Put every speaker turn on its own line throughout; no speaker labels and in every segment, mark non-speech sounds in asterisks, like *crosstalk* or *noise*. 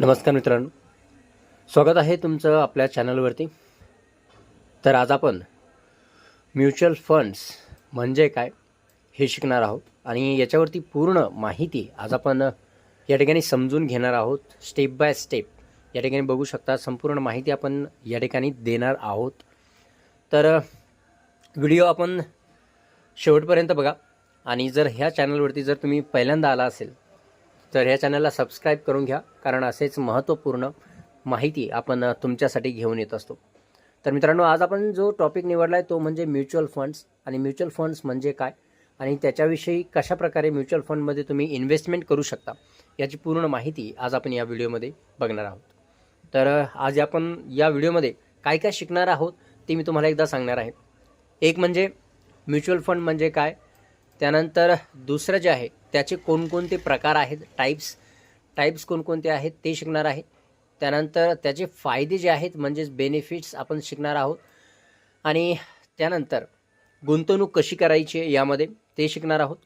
नमस्कार मित्रांनो. स्वागत आहे तुमचं आपल्या चॅनलवरती. तर आज आपण म्युच्युअल फंड्स म्हणजे काय हे शिकणार आहोत आणि याच्यावरती पूर्ण माहिती आज आपण या ठिकाणी समजून घेणार आहोत. स्टेप बाय स्टेप या ठिकाणी बघू शकता संपूर्ण माहिती आपण या ठिकाणी देणार आहोत. तर व्हिडिओ आपण शेवटपर्यंत बघा. आणि जर ह्या चॅनलवरती जर तुम्ही पहिल्यांदा आला असेल तर ह्या चॅनलला सबस्क्राईब करून घ्या कारण असेच महत्त्वपूर्ण माहिती आपण तुमच्यासाठी घेऊन येत असतो. तर मित्रांनो आज आपण जो टॉपिक निवडला आहे तो म्हणजे म्युच्युअल फंड्स आणि म्युच्युअल फंड्स म्हणजे काय? आणि त्याच्याविषयी कशाप्रकारे म्युच्युअल फंडमध्ये तुम्ही इन्व्हेस्टमेंट करू शकता याची पूर्ण माहिती आज आपण या व्हिडिओमध्ये बघणार आहोत. तर आज आपण या व्हिडिओमध्ये काय काय शिकणार आहोत ते मी तुम्हाला एकदा सांगणार आहे. एक म्हणजे म्युच्युअल फंड म्हणजे काय? त्यानंतर दुसरं जे आहे त्याचे कोणकोणते प्रकार आहेत टाईप्स टाईप्स कोणकोणते आहेत ते शिकणार आहे. त्यानंतर त्याचे फायदे जे आहेत म्हणजेच बेनिफिट्स आपण शिकणार आहोत. आणि त्यानंतर गुंतवणूक कशी करायची आहे यामध्ये ते शिकणार आहोत.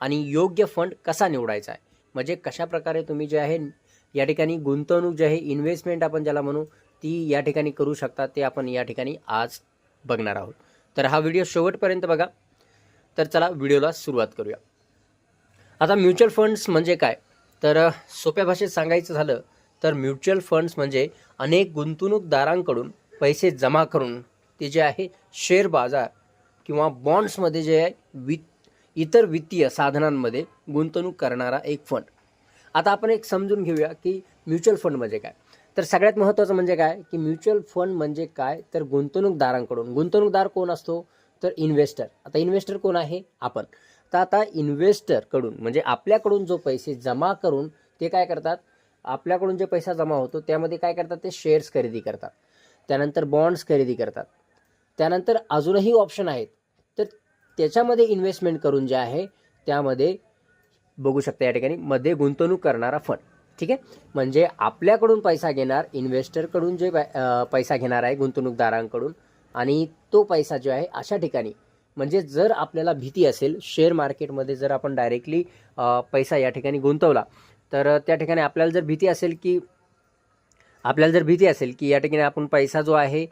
आणि योग्य फंड कसा निवडायचा आहे. म्हणजे कशा प्रकारे तुम्ही जे आहे या ठिकाणी गुंतवणूक जे आहे इन्व्हेस्टमेंट आपण ज्याला म्हणू ती या ठिकाणी करू शकता ते आपण या ठिकाणी आज बघणार आहोत. तर हा व्हिडिओ शेवटपर्यंत बघा. तर चला व्हिडिओला सुरुवात करूया. आता म्युच्युअल फंड्स म्हणजे काय? तर सोप्या भाषेत सांगायचं झालं तर म्युच्युअल फंड्स म्हणजे अनेक गुंतवणूकदारांकडून पैसे जमा करून ते जे आहे शेअर बाजार किंवा बॉन्ड्समध्ये जे आहे वि इतर वित्तीय साधनांमध्ये गुंतवणूक करणारा एक फंड आता आपण एक समजून घेऊया की म्युच्युअल फंड म्हणजे काय? तर सगळ्यात महत्त्वाचं म्हणजे काय? की म्युच्युअल फंड म्हणजे काय? तर गुंतवणूकदारांकडून. गुंतवणूकदार कोण असतो? तर इन्व्हेस्टर आता इन्व्हेस्टर कोण आहे? आपण. तर आता इन्व्हेस्टरकडून म्हणजे आपल्याकडून जो पैसे जमा करून ते काय करतात? आपल्याकडून जे पैसा जमा होतो त्यामध्ये काय करतात? ते शेअर्स खरेदी करतात. त्यानंतर बॉन्ड्स खरेदी करतात. त्यानंतर अजूनही ऑप्शन आहेत. तर त्याच्यामध्ये इन्व्हेस्टमेंट करून जे आहे त्यामध्ये बघू शकता या ठिकाणी मध्ये गुंतवणूक करणारा फंड ठीक आहे? म्हणजे आपल्याकडून पैसा घेणार इन्व्हेस्टरकडून जे पैसा घेणार आहे गुंतवणूकदारांकडून आणि तो पैसा जो आहे अशा ठिकाणी म्हणजे जर आपल्याला भीती असेल शेअर मार्केटमध्ये जर आपण डायरेक्टली पैसा या ठिकाणी गुंतवला तर त्या ठिकाणी आपल्याला जर भीती असेल की आपल्याला जर भीती असेल की या ठिकाणी आपण पैसा जो आहे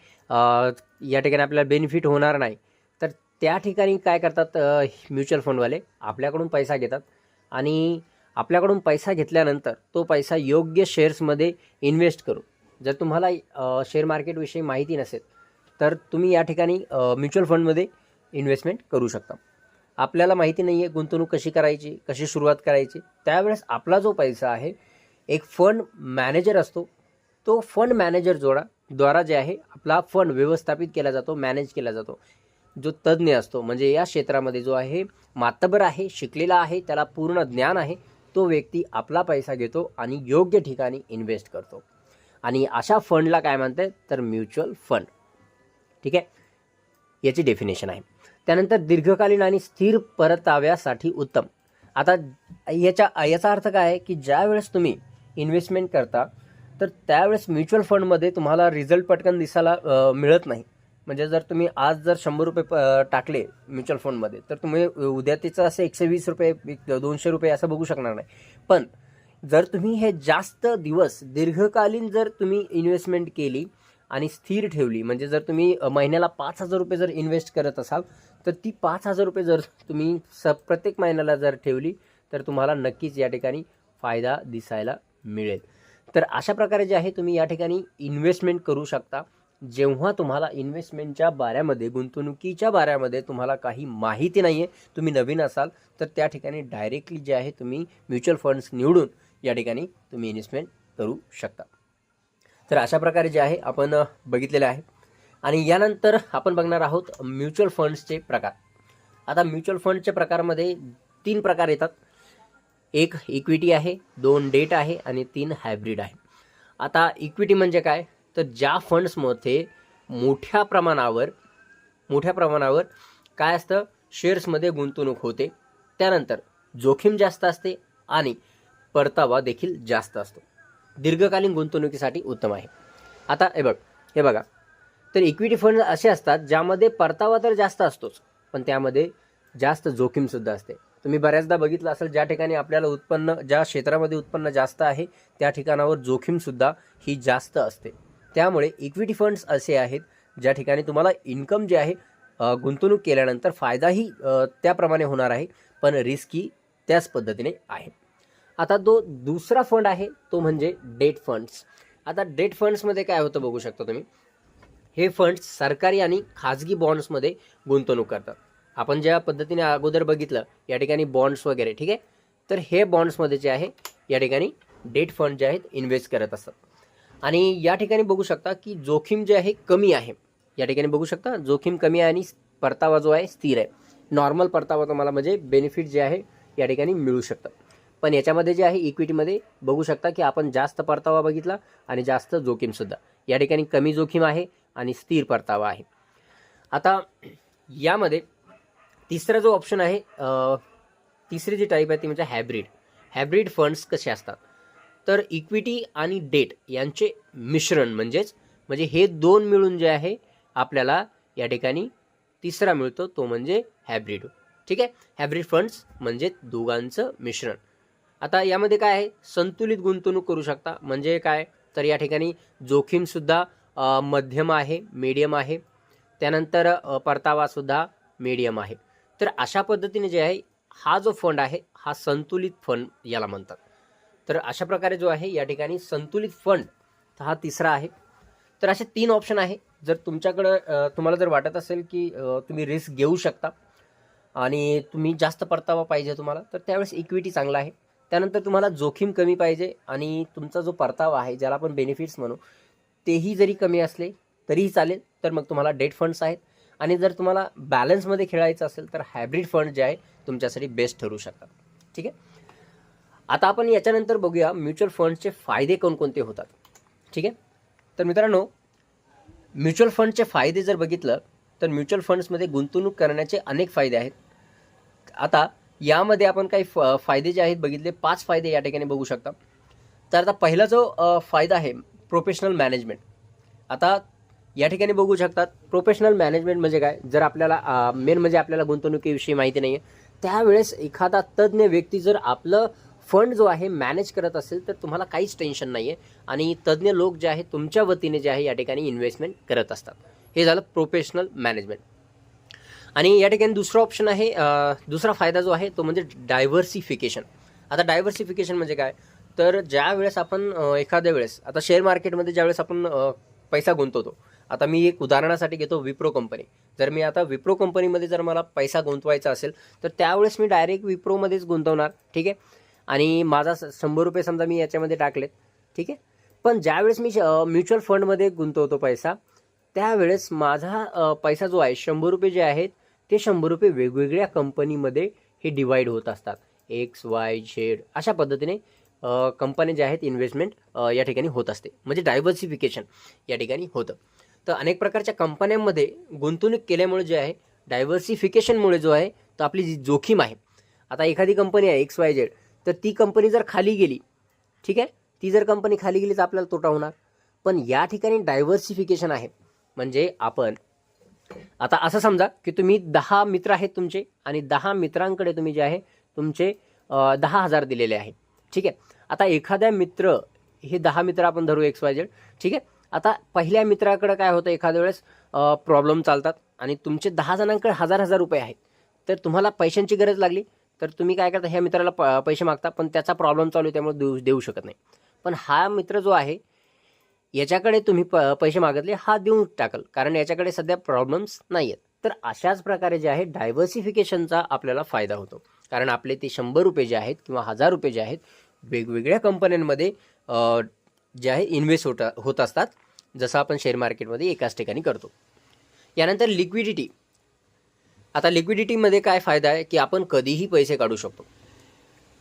या ठिकाणी आपल्याला बेनिफिट होणार नाही तर त्या ठिकाणी काय करतात म्युच्युअल फंडवाले आपल्याकडून पैसा घेतात आणि आपल्याकडून पैसा घेतल्यानंतर तो पैसा योग्य शेअर्समध्ये इन्व्हेस्ट करू जर तुम्हाला शेअर मार्केटविषयी माहिती नसेल तर तुम्ही या ठिकाणी म्युच्युअल फंडमध्ये इन्व्हेस्टमेंट करू शकता. आपल्याला माहिती नाही आहे गुंतवणूक कशी करायची कशी सुरुवात करायची. त्यावेळेस आपला जो पैसा आहे एक फंड मॅनेजर असतो. तो फंड मॅनेजर जोडा द्वारा जे आहे आपला फंड व्यवस्थापित केला जातो मॅनेज केला जातो. जो तज्ज्ञ असतो म्हणजे या क्षेत्रामध्ये जो आहे मातबर आहे शिकलेला आहे त्याला पूर्ण ज्ञान आहे तो व्यक्ती आपला पैसा घेतो आणि योग्य ठिकाणी इन्व्हेस्ट करतो. आणि अशा फंडला काय म्हणतात तर म्युच्युअल फंड ठीक आहे? याची डेफिनेशन आहे. त्यानंतर दीर्घकालीन आणि स्थिर परताव्यासाठी उत्तम. आता याच्या याचा अर्थ काय आहे की ज्या वेळेस तुम्ही इन्व्हेस्टमेंट करता तर त्यावेळेस म्युच्युअल फंडमध्ये तुम्हाला रिझल्ट पटकन दिसायला मिळत नाही. म्हणजे जर तुम्ही आज जर शंभर रुपये प- टाकले म्युच्युअल फंडमध्ये तर तुम्ही उद्या त्याचं असं एकशे वीस रुपये दोनशे रुपये असं बघू शकणार नाही. पण जर तुम्ही हे जास्त दिवस दीर्घकालीन जर तुम्ही इन्व्हेस्टमेंट केली आणि स्थिर ठेवली म्हणजे जर तुम्ही महिन्याला पाच हजार रुपये जर इन्व्हेस्ट करत असाल तर ती पाच हजार रुपये जर तुम्ही स प्रत्येक महिन्याला जर ठेवली तर तुम्हाला नक्कीच या ठिकाणी फायदा दिसायला मिळेल. तर अशा प्रकारे जे आहे तुम्ही या ठिकाणी इन्व्हेस्टमेंट करू शकता. जेव्हा तुम्हाला इन्व्हेस्टमेंटच्या बाऱ्यामध्ये गुंतवणुकीच्या बाऱ्यामध्ये तुम्हाला काही माहिती नाही आहे तुम्ही नवीन असाल तर त्या ठिकाणी डायरेक्टली जे आहे तुम्ही म्युच्युअल फंड्स निवडून या ठिकाणी तुम्ही इन्व्हेस्टमेंट करू शकता. तर अशा प्रकारे जे आहे आपण बघितलेलं बघितलेले आहे. आणि यानंतर आपण बघणार आहोत म्युच्युअल फंड्सचे प्रकार. आता म्युच्युअल फंडच्या प्रकारमध्ये तीन प्रकार येतात. एक इक्विटी आहे दोन डेट आहे आणि तीन हायब्रिड आहे. आता इक्विटी म्हणजे काय? तर ज्या फंड्समध्ये मोठ्या प्रमाणावर मोठ्या प्रमाणावर काय असतं? शेअर्समध्ये गुंतवणूक होते. त्यानंतर जोखीम जास्त असते आणि परतावा देखील जास्त असतो. दीर्घकालीन गुंतवणुकीसाठी उत्तम आहे. आता हे बघ हे बघा. तर इक्विटी फंड असे असतात ज्यामध्ये परतावा तर जास्त असतोच पण त्यामध्ये जास्त जोखीमसुद्धा असते. तुम्ही बऱ्याचदा बघितलं असेल ज्या ठिकाणी आपल्याला उत्पन्न ज्या क्षेत्रामध्ये उत्पन्न जास्त आहे त्या ठिकाणावर जोखीमसुद्धा ही जास्त असते. त्यामुळे इक्विटी फंड्स असे आहेत ज्या ठिकाणी तुम्हाला इन्कम जे आहे गुंतवणूक केल्यानंतर फायदाही त्याप्रमाणे होणार आहे पण रिस्की त्याच पद्धतीने आहे. आता तो दुसरा फंड आहे तो म्हणजे डेट फंड्स आता डेट फंड्समध्ये काय होतं बघू शकता तुम्ही? हे फंड्स सरकारी आणि खाजगी बॉन्ड्समध्ये गुंतवणूक करतात. आपण ज्या पद्धतीने अगोदर बघितलं या ठिकाणी बॉन्ड्स वगैरे ठीक आहे? तर हे बॉन्ड्समध्ये जे आहे या ठिकाणी डेट फंड जे आहेत इन्व्हेस्ट करत असतात. आणि या ठिकाणी बघू शकता की जोखीम जे आहे कमी आहे. या ठिकाणी बघू शकता जोखीम कमी आहे आणि परतावा जो आहे स्थिर आहे. नॉर्मल परतावा तुम्हाला म्हणजे बेनिफिट जे आहे या ठिकाणी मिळू शकतं. पण याच्यामध्ये जे आहे इक्विटीमध्ये बघू शकता की आपण जास्त परतावा बघितला आणि जास्त जोखीमसुद्धा या ठिकाणी कमी जोखीम आहे आणि स्थिर परतावा आहे. आता यामध्ये तिसरा जो ऑप्शन आहे तिसरी जी टाईप आहे ती म्हणजे हॅब्रिड हॅब्रिड फंड्स कसे असतात? तर इक्विटी आणि डेट यांचे मिश्रण म्हणजेच म्हणजे हे दोन मिळून जे आहे आपल्याला या ठिकाणी तिसरा मिळतो तो म्हणजे हॅब्रिड ठीक आहे? हॅब्रिड फंड्स म्हणजे दोघांचं मिश्रण. आता यामध्ये काय आहे? संतुलित गुंतवणूक करू शकता. म्हणजे काय? तर या ठिकाणी जोखीमसुद्धा मध्यम आहे मीडियम आहे. त्यानंतर परतावासुद्धा मीडियम आहे. तर अशा पद्धतीने जे आहे हा जो फंड आहे हा संतुलित फंड याला म्हणतात. तर अशा प्रकारे जो आहे या ठिकाणी संतुलित फंड हा तिसरा आहे. तर असे तीन ऑप्शन आहे. जर तुमच्याकडं तुम्हाला जर वाटत असेल की तुम्ही रिस्क घेऊ शकता आणि तुम्ही जास्त परतावा पाहिजे तुम्हाला तर त्यावेळेस इक्विटी चांगला आहे. त्यानंतर तुम्हाला जोखीम कमी पाहिजे आणि तुमचा जो परतावा आहे ज्याला आपण बेनिफिट्स म्हणू तेही जरी कमी असले तरीही चालेल तर मग तुम्हाला डेट फंड्स आहेत. आणि जर तुम्हाला बॅलन्समध्ये खेळायचं असेल तर हायब्रिड फंड जे आहे तुमच्यासाठी बेस्ट ठरू शकतात. ठीक आहे? आता आपण याच्यानंतर बघूया म्युच्युअल फंडचे फायदे कोणकोणते होतात. ठीक आहे? तर मित्रांनो म्युच्युअल फंडचे फायदे जर बघितलं तर म्युच्युअल फंड्समध्ये गुंतवणूक करण्याचे अनेक फायदे आहेत. आता यामध्ये आपण काही फ फायदे जे आहेत बघितले पाच फायदे या ठिकाणी बघू शकता. तर आता पहिला जो फायदा आहे प्रोफेशनल मॅनेजमेंट. आता या ठिकाणी बघू शकतात प्रोफेशनल मॅनेजमेंट म्हणजे काय? जर आपल्याला मेन म्हणजे आपल्याला गुंतवणुकीविषयी माहिती नाही आहे त्यावेळेस एखादा तज्ज्ञ व्यक्ती जर आपलं फंड जो आहे मॅनेज करत असेल तर तुम्हाला काहीच टेन्शन नाही आहे आणि तज्ज्ञ लोक जे आहे तुमच्या वतीने जे आहे या ठिकाणी इन्व्हेस्टमेंट करत असतात. हे झालं प्रोफेशनल मॅनेजमेंट. आणि या ठिकाणी दुसरा ऑप्शन आहे दुसरा फायदा जो आहे तो म्हणजे डायव्हर्सिफिकेशन आता डायव्हर्सिफिकेशन म्हणजे काय? तर ज्या वेळेस आपण एखाद्या वेळेस आता शेअर मार्केटमध्ये ज्यावेळेस आपण पैसा गुंतवतो आता मी एक उदाहरणासाठी घेतो विप्रो कंपनी. जर मी आता विप्रो कंपनीमध्ये जर मला पैसा गुंतवायचा असेल तर त्यावेळेस मी डायरेक्ट विप्रोमध्येच गुंतवणार ठीक आहे? आणि माझा स- शंभर रुपये समजा मी याच्यामध्ये टाकलेत ठीक आहे? पण ज्यावेळेस मी म्युच्युअल फंडमध्ये गुंतवतो पैसा त्यावेळेस माझा पैसा जो आहे शंभर रुपये जे आहेत ते शंभर रुपये वेगवेगळ्या कंपनीमध्ये हे डिवाईड होत असतात. एक्स वाय झेड अशा पद्धतीने कंपन्या ज्या आहेत इन्व्हेस्टमेंट या ठिकाणी होत असते. म्हणजे डायव्हर्सिफिकेशन या ठिकाणी होतं. तर अनेक प्रकारच्या कंपन्यांमध्ये गुंतवणूक केल्यामुळे जे आहे डायव्हर्सिफिकेशनमुळे जो आहे तो आपली जी जोखीम आहे. आता एखादी कंपनी आहे एक्स वाय झेड तर ती कंपनी जर खाली गेली ठीक आहे? ती जर कंपनी खाली गेली तर आपल्याला तोटा होणार. पण या ठिकाणी डायव्हर्सिफिकेशन आहे. म्हणजे आपण आता असं समजा की तुम्ही दहा मित्र आहेत तुमचे आणि दहा मित्रांकडे तुम्ही जे आहे तुमचे दहा हजार दिलेले आहे. ठीक आहे? आता एखाद्या मित्र हे दहा मित्र आपण धरू एक्स वाय झेड ठीक आहे? आता पहिल्या मित्राकडे काय होतं एखाद्या वेळेस? प्रॉब्लेम चालतात आणि तुमचे दहा जणांकडे हजार हजार रुपये आहेत. तर तुम्हाला पैशांची गरज लागली तर तुम्ही काय करता? ह्या मित्राला प- पैसे मागता पण त्याचा प्रॉब्लेम चालू आहे त्यामुळे देऊ देऊ शकत नाही. पण हा मित्र जो आहे याच्याकडे तुम्ही प पैसे मागितले हा देऊन टाकल कारण याच्याकडे सध्या प्रॉब्लेम्स नाही आहेत तर अशाच प्रकारे जे आहे डायव्हर्सिफिकेशनचा आपल्याला फायदा होतो. कारण आपले ते शंभर रुपये जे आहेत किंवा हजार रुपये जे आहेत वेगवेगळ्या कंपन्यांमध्ये जे आहे इन्व्हेस्ट होत होत असतात. जसं आपण शेअर मार्केटमध्ये एकाच ठिकाणी करतो. यानंतर लिक्विडिटी. आता लिक्विडिटीमध्ये काय फायदा आहे की आपण कधीही पैसे काढू शकतो.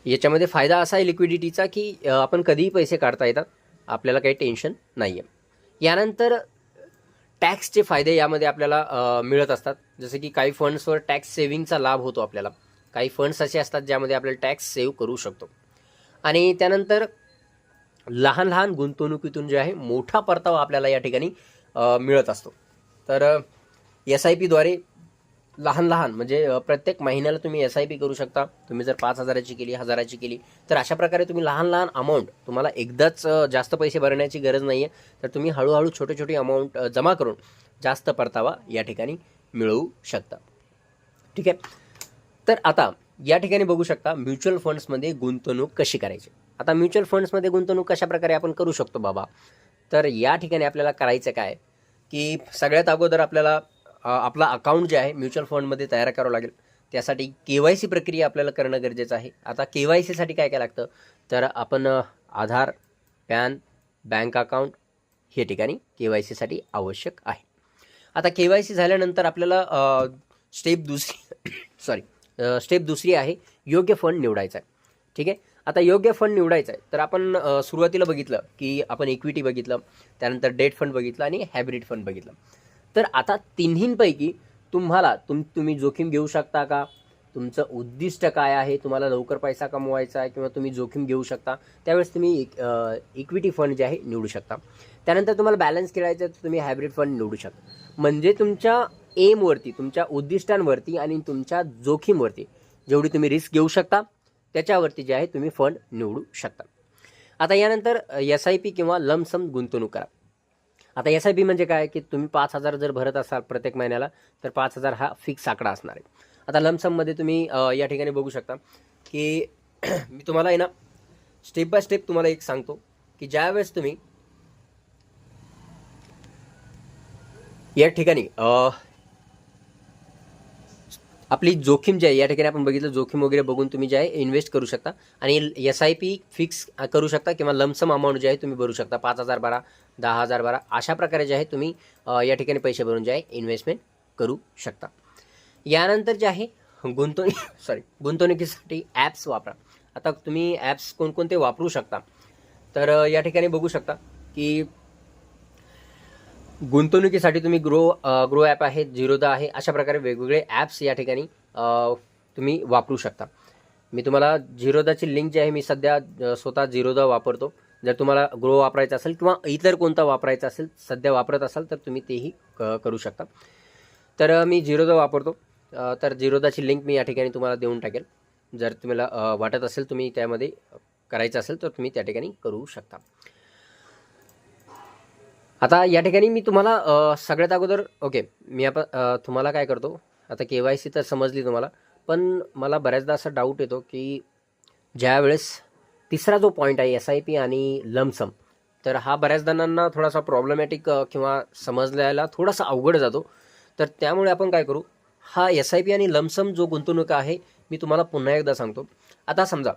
याच्यामध्ये फायदा असा आहे लिक्विडिटीचा की आपण कधीही पैसे काढता येतात. आपल्याला काही टेन्शन नाही आहे यानंतर टॅक्सचे फायदे यामध्ये आपल्याला मिळत असतात. जसे की काही फंड्सवर टॅक्स सेव्हिंगचा लाभ होतो आपल्याला. काही फंड्स असे असतात ज्यामध्ये आपल्याला टॅक्स सेव्ह करू शकतो. आणि त्यानंतर लहान लहान गुंतवणुकीतून जे आहे मोठा परतावा आपल्याला या ठिकाणी मिळत असतो. तर एस आय पीद्वारे लहान लहान म्हणजे प्रत्येक महिन्याला तुम्ही एस आय पी करू शकता. तुम्ही जर पाच हजाराची केली हजाराची केली तर अशा प्रकारे तुम्ही लहान लहान अमाऊंट तुम्हाला एकदाच जास्त पैसे भरण्याची गरज नाही आहे तर तुम्ही हळूहळू छोटे छोटे अमाऊंट जमा करून जास्त परतावा या ठिकाणी मिळवू शकता. ठीक आहे? तर आता या ठिकाणी बघू शकता म्युच्युअल फंड्समध्ये गुंतवणूक कशी करायची? आता म्युच्युअल फंड्समध्ये गुंतवणूक कशा प्रकारे आपण करू शकतो बाबा? तर या ठिकाणी आपल्याला करायचं काय? की सगळ्यात अगोदर आपल्याला आपला अकाउंट जे आहे म्युच्युअल फंडमध्ये तयार करावं लागेल. त्यासाठी के वाय सी प्रक्रिया आपल्याला करणं गरजेचं आहे. आता के वाय सीसाठी काय काय लागतं? तर आपण आधार पॅन बँक अकाउंट हे ठिकाणी के वाय सीसाठी आवश्यक आहे. आता के वाय सी झाल्यानंतर आपल्याला स्टेप दुसरी *coughs* सॉरी स्टेप दुसरी आहे योग्य फंड निवडायचा आहे ठीक आहे? आता योग्य फंड निवडायचा आहे तर आपण सुरुवातीला बघितलं की आपण इक्विटी बघितलं त्यानंतर डेट फंड बघितलं आणि हायब्रिड फंड बघितलं. तर आता तिन्हींपैकी तुम्हाला तुम तुम्ही जोखीम घेऊ शकता का? तुमचं उद्दिष्ट काय आहे? तुम्हाला लवकर पैसा कमवायचा आहे किंवा तुम्ही जोखीम घेऊ शकता? त्यावेळेस तुम्ही इक्विटी फंड जे आहे निवडू शकता. त्यानंतर तुम्हाला बॅलन्स खेळायचं आहे तर तुम्ही हायब्रिड फंड निवडू शकता. म्हणजे तुमच्या एमवरती तुमच्या उद्दिष्टांवरती आणि तुमच्या जोखीमवरती जेवढी तुम्ही रिस्क घेऊ शकता त्याच्यावरती जे आहे तुम्ही फंड निवडू शकता. आता यानंतर एस आय पी किंवा लमसम गुंतवणूक करा. आता एस आय पी म्हणजे काय? की तुम्ही पाच हजार जर भरत असाल प्रत्येक महिन्याला तर पाच हजार हा फिक्स आकडा असणार आहे. आता लमसममध्ये तुम्ही या ठिकाणी बघू शकता की *clears throat* मी तुम्हाला आहे ना स्टेप बाय स्टेप तुम्हाला एक सांगतो की ज्यावेळेस तुम्ही या ठिकाणी आपली जोखीम जी आहे या ठिकाणी आपण बघितलं जोखीम वगैरे बघून तुम्ही जे आहे इन्व्हेस्ट करू शकता. आणि एस आय पी फिक्स करू शकता किंवा लमसम अमाऊंट जे आहे तुम्ही भरू शकता. पाच हजार बारा दहा हजार बारा अशा प्रकारे जे आहे तुम्ही या ठिकाणी पैसे भरून जे आहे इन्व्हेस्टमेंट करू शकता. यानंतर जे आहे गुंतवणूक *laughs* सॉरी गुंतवणुकीसाठी ॲप्स वापरा. आता तुम्ही ॲप्स कोणकोणते वापरू शकता? तर या ठिकाणी बघू शकता की गुंतवणुकीसाठी तुम्ही ग्रो ग्रो ॲप आहे झिरोदा आहे अशा प्रकारे वेगवेगळे ॲप्स या ठिकाणी तुम्ही वापरू शकता. मी तुम्हाला झिरोदाची लिंक जी आहे मी सध्या स्वतः झिरोदा वापरतो. जर तुम्हाला ग्रो वापरायचा असेल किंवा इतर कोणता वापरायचा असेल सध्या वापरत असाल तर तुम्ही तेही क- करू शकता. तर मी झिरोदा वापरतो. तर झिरोदाची लिंक मी या ठिकाणी तुम्हाला देऊन टाकेल. जर तुम्हाला वाटत असेल तुम्ही त्यामध्ये करायचं असेल तर तुम्ही त्या ठिकाणी करू शकता. आता या ठिकाणी मी तुम्हाला सगळ्यात अगोदर ओके मी आपण तुम्हाला काय करतो आता के वाय सी तर समजली तुम्हाला पण मला बऱ्याचदा असा डाऊट येतो की ज्यावेळेस तिसरा जो पॉईंट आहे एस आय पी आणि लमसम तर हा बऱ्याच जणांना थोडासा प्रॉब्लेमॅटिक किंवा समजल्याला थोडासा अवघड जातो. तर त्यामुळे आपण काय करू हा एस आय पी आणि लमसम जो गुंतवणूक आहे मी तुम्हाला पुन्हा एकदा सांगतो. आता समजा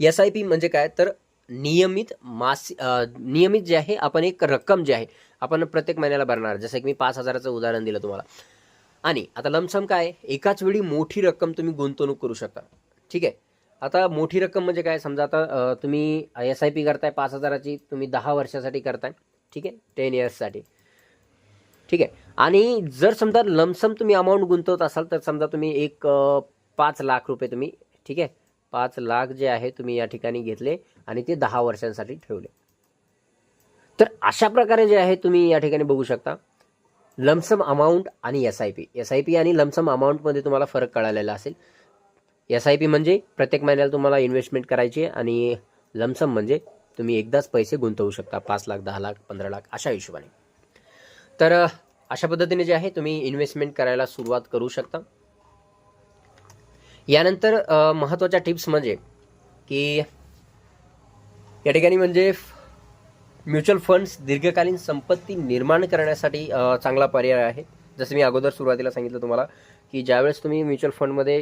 एस आय पी म्हणजे काय? तर नियमित मास नियमित जे आहे आपण एक रक्कम जी आहे आपण प्रत्येक महिन्याला भरणार. जसं की मी पाच हजाराचं उदाहरण दिलं तुम्हाला. आणि आता लमसम काय आहे? एकाच वेळी मोठी रक्कम तुम्ही गुंतवणूक करू शकता. ठीक आहे? आता मोठी रक्कम म्हणजे काय? समजा आता तुम्ही एस आय पी करताय पाच हजाराची तुम्ही दहा वर्षासाठी करताय. ठीक आहे? टेन इयर्ससाठी ठीक आहे? आणि जर समजा लमसम तुम्ही अमाऊंट गुंतवत असाल तर समजा तुम्ही एक पाच लाख रुपये तुम्ही ठीक आहे? पाच लाख जे आहे तुम्ही या ठिकाणी घेतले आणि ते दहा वर्षांसाठी ठेवले. तर अशा प्रकारे जे आहे तुम्ही या ठिकाणी बघू शकता. लमसम अमाऊंट आणि S I P S I P आणि लमसम अमाऊंटमध्ये तुम्हाला फरक कळालेला असेल. एस आय पी म्हणजे प्रत्येक महिन्याला तुम्हाला इन्व्हेस्टमेंट करायची आहे आणि लमसम म्हणजे तुम्ही एकदाच पैसे गुंतवू शकता. पाच लाख दहा लाख पंधरा लाख अशा हिशोबाने. तर अशा पद्धतीने जे आहे तुम्ही इन्व्हेस्टमेंट करायला सुरुवात करू शकता. यानंतर महत्त्वाच्या टिप्स म्हणजे की या ठिकाणी म्हणजे म्युच्युअल फंड्स दीर्घकालीन संपत्ती निर्माण करण्यासाठी चांगला पर्याय आहे. जसं मी अगोदर सुरुवातीला सांगितलं तुम्हाला की ज्यावेळेस तुम्ही म्युच्युअल फंडमध्ये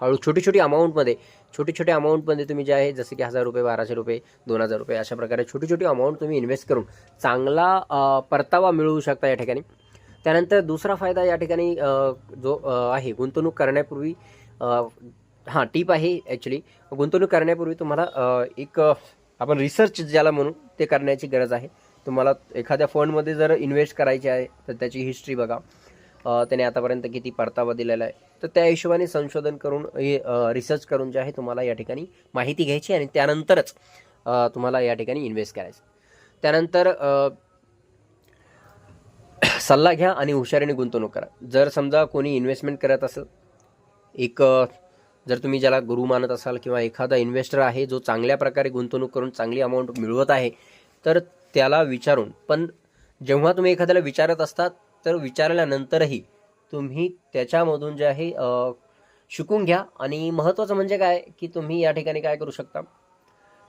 हळू छोटी छोटी अमाऊंटमध्ये छोटी छोटी अमाऊंटमध्ये तुम्ही जे आहे जसे की हजार रुपये बाराशे रुपये दोन हजार रुपये अशा प्रकारे छोटी छोटी अमाऊंट तुम्ही इन्व्हेस्ट करून चांगला परतावा मिळवू शकता या ठिकाणी. त्यानंतर दुसरा फायदा या ठिकाणी जो आहे गुंतवणूक करण्यापूर्वी हां टीप आहे ॲक्च्युली गुंतवणूक करण्यापूर्वी तुम्हाला एक आपण रिसर्च ज्याला म्हणू ते करण्याची गरज आहे. तुम्हाला एखाद्या फंडमध्ये जर इन्व्हेस्ट करायची आहे तर त्याची हिस्ट्री बघा. त्याने आतापर्यंत किती परतावा दिलेला आहे. तर त्या हिशोबाने संशोधन करून हे रिसर्च करून जे आहे तुम्हाला या ठिकाणी माहिती घ्यायची आणि त्यानंतरच तुम्हाला या ठिकाणी इन्व्हेस्ट करायचं त्यानंतर सल्ला घ्या आणि हुशारीने गुंतवणूक करा. जर समजा कोणी इन्व्हेस्टमेंट करत असेल एक जर तुम्ही ज्याला गुरु मानत असाल किंवा एखादा इन्व्हेस्टर आहे जो चांगल्या प्रकारे गुंतवणूक करून चांगली अमाऊंट मिळवत आहे तर त्याला विचारून. पण जेव्हा तुम्ही एखाद्याला विचारत असतात तर विचारल्यानंतरही तुम्ही त्याच्यामधून जे आहे शिकून घ्या. आणि महत्त्वाचं म्हणजे काय की तुम्ही या ठिकाणी काय करू शकता?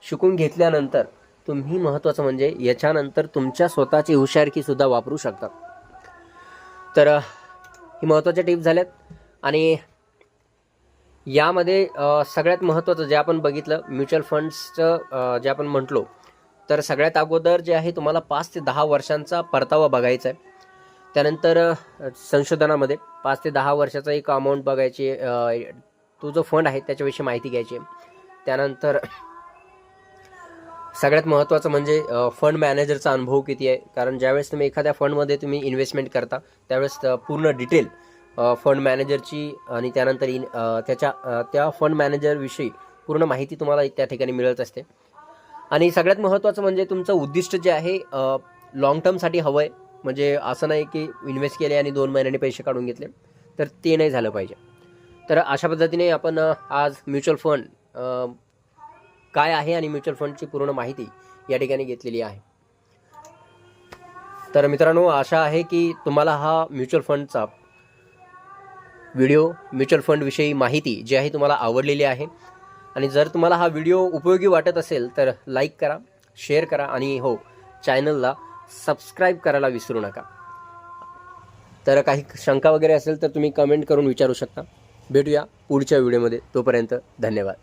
शिकून घेतल्यानंतर तुम्ही महत्त्वाचं म्हणजे याच्यानंतर तुमच्या स्वतःची हुशारकीसुद्धा वापरू शकता. तर ही महत्त्वाच्या टिप्स झाल्यात. आणि यामध्ये सगळ्यात महत्त्वाचं जे आपण बघितलं म्युच्युअल फंड्सचं जे आपण म्हटलो तर सगळ्यात अगोदर जे आहे तुम्हाला पाच ते दहा वर्षांचा परतावा बघायचा आहे त्यानंतर संशोधनामध्ये पाच ते दहा वर्षाचा एक अमाऊंट बघायची तो जो फंड आहे त्याच्याविषयी माहिती घ्यायची आहे. त्यानंतर सगळ्यात महत्त्वाचं म्हणजे फंड मॅनेजरचा अनुभव किती आहे कारण ज्यावेळेस तुम्ही एखाद्या फंडमध्ये तुम्ही इन्व्हेस्टमेंट करता त्यावेळेस पूर्ण डिटेल फंड मॅनेजरची आणि त्यानंतर इन त्याच्या त्या फंड मॅनेजरविषयी पूर्ण माहिती तुम्हाला त्या ठिकाणी मिळत असते. आणि सगळ्यात महत्त्वाचं म्हणजे तुमचं उद्दिष्ट जे आहे लॉंग टर्मसाठी हवं आहे. म्हणजे असं नाही की इन्व्हेस्ट केले आणि दोन महिन्यांनी पैसे काढून घेतले तर ते नाही झालं पाहिजे. तर अशा पद्धतीने आपण आज म्युच्युअल फंड काय आहे आणि म्युच्युअल फंडची पूर्ण माहिती या ठिकाणी घेतलेली आहे. तर मित्रांनो आशा आहे की तुम्हाला हा म्युच्युअल फंडचा व्हिडिओ म्युच्युअल फंडविषयी माहिती जी आहे तुम्हाला आवडलेली आहे. आणि जर तुम्हाला हा व्हिडिओ उपयोगी वाटत असेल तर लाईक करा शेअर करा आणि हो चॅनलला सबस्क्राईब करायला विसरू नका. तर काही शंका वगैरे असेल तर तुम्ही कमेंट करून विचारू शकता. भेटूया पुढच्या व्हिडिओमध्ये. तोपर्यंत धन्यवाद.